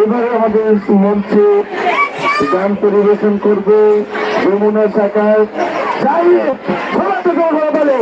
এবারে আমাদের মঞ্চে গান পরিবেশন করবে যমুনা শাখায় যাই সবাই তো বলে।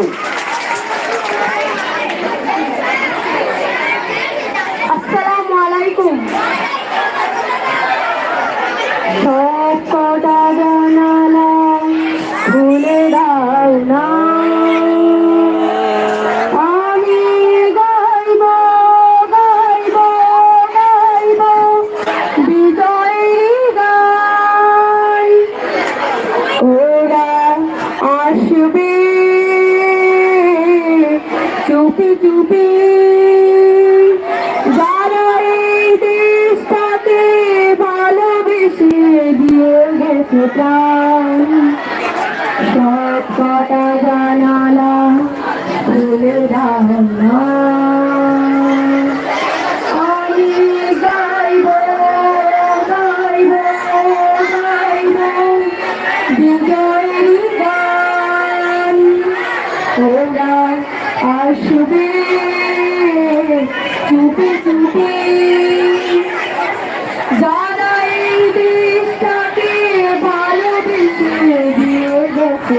চুপি চুপি যারা ভালোবেসে দিয়ে গেছে প্রাণ। চুপি চুপি যারা এই দেশটাকে ভালোবেসে দিয়ে গেছে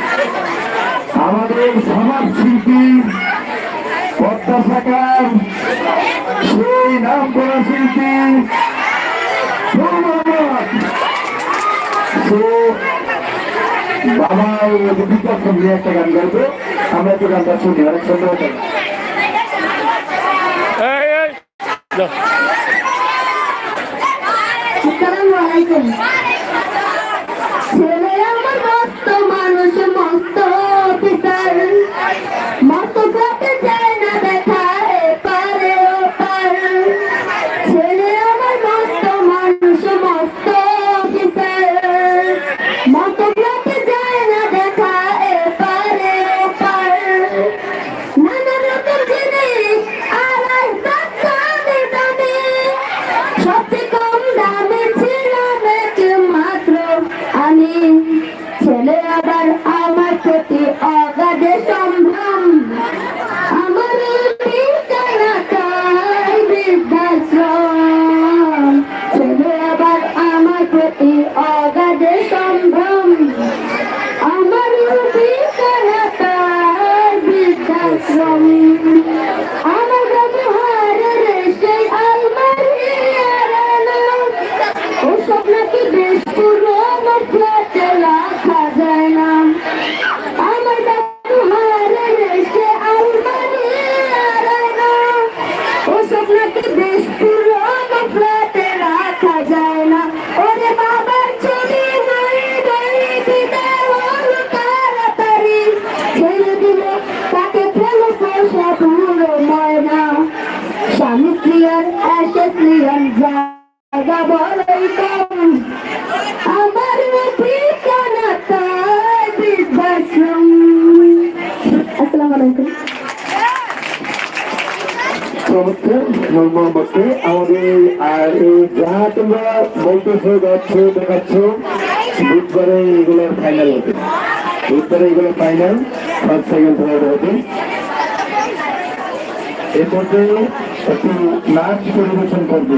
আমাদের সমাজ শিল্পী পদ্মা শাখার সেই নাম করা শিল্পী নূর মোহাম্মদ। সে বাবা বিকাশ সঙ্গে একটা গান গাইবে আমরা একটু গানটা শুনি অনেক সুন্দর। আসসালামু আলাইকুম আমার প্রতি অগাধ সম্ভ্রম। আমার বৃদ্ধাশ্রম। ছেলে আবার আমার প্রতি আমার বৃদ্ধাশ্রম। আমার ব্যবহারের সেই জায়গা বড়ই কম আমার ঠিকানা তাই বৃদ্ধাশ্রম আসসালামু আলাইকুম চমৎকার মোহাম্মদকে আমাদের আর এই যাহা তোমরা বলতেছো যাচ্ছ দেখাচ্ছ বুধবারে এগুলোর ফাইনাল হতে বুধবারে এগুলো ফাইনাল ফার্স্ট সেকেন্ড থার্ড হতে এ পর্যায়ে একটু নাচ পরিবেশন করবে।